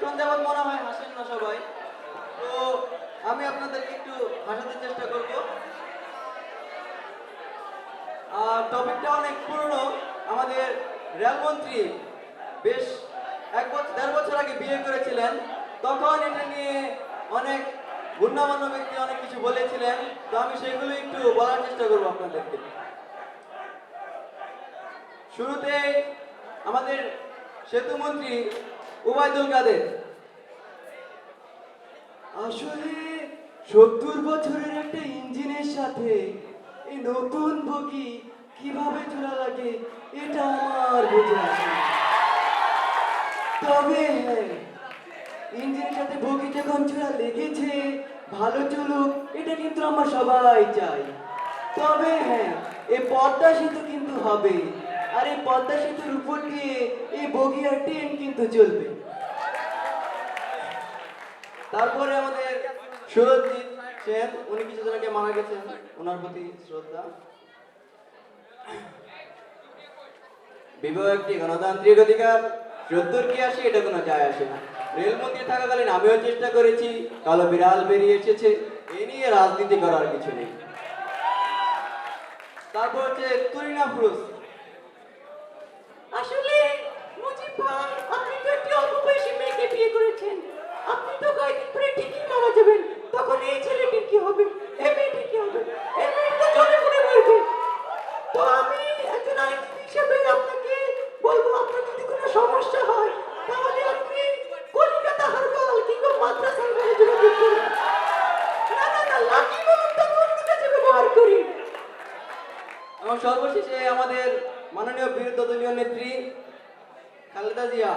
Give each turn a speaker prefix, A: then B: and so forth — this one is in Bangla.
A: অনেকক্ষণ যাবৎ মনে হয় হাসেন না সবাই, তো আমি আপনাদেরকে একটু হাসাতে চেষ্টা করব। আর টপিকটা অনেক পুরনো, আমাদের রেলমন্ত্রী বেশ এক বছর দেড় বছর আগে বিয়ে করেছিলেন, তখন এটা নিয়ে অনেক গণ্যমান্য ব্যক্তি অনেক কিছু বলেছিলেন, তো আমি সেগুলো একটু বলার চেষ্টা করব আপনাদেরকে। শুরুতেই আমাদের সেতু মন্ত্রী উবায়দুল কাদের? আসলে সত্তর বছরের একটা ইঞ্জিনের সাথে এই নতুন বগি কীভাবে জোড়া লাগে, এটা আমার বুঝে আসে তবে হ্যাঁ ইঞ্জিনের সাথে বগি যখন জোড়া লেগেছে, ভালো চলুক, এটা কিন্তু আমরা সবাই চাই তবে হ্যাঁ এ পদ্মা সেতু কিন্তু হবে। আর পদ্মা সেতুর উপর দিয়ে এই বগি আর ট্রেন কিন্তু চলবে। তারপরে আমাদের সুরজিৎ সেন, উনি কিছুদিন আগে মারা গেছেন, ওনার প্রতি শ্রদ্ধা। বিবাহ একটি গণতান্ত্রিক অধিকার সত্তর কি আসে এটা কোনো যায় আসে না। রেলমন্ত্রী থাকাকালীন আমিও চেষ্টা করেছি, কালো বিড়াল বেরিয়ে এসেছে, এ নিয়ে রাজনীতি করার কিছু নেই। তারপর হচ্ছে তুরিনা ফ্রুজ
B: আপনি তো একটি অল্প বয়সী মেয়েকে বিয়ে করেছেন। আপনি তো কয়েকদিন পরে ঠিকই মারা যাবেন। তখন এই ছেলেটির কি হবে? এই মেয়েটির কি হবে? এই মেয়েটি তো জলে পড়ে মরবে। তো আমি একজন আইনজীবী হিসেবে আপনাকে বলব, আপনার যদি কোনো সমস্যা হয়, তাহলে আপনি কলকাতা হারবাল কিংবা মাদ্রাস হারবালে যোগাযোগ
A: এবং সর্বশেষে আমাদের মাননীয় বিরোধী দলীয় নেত্রী कल का जिया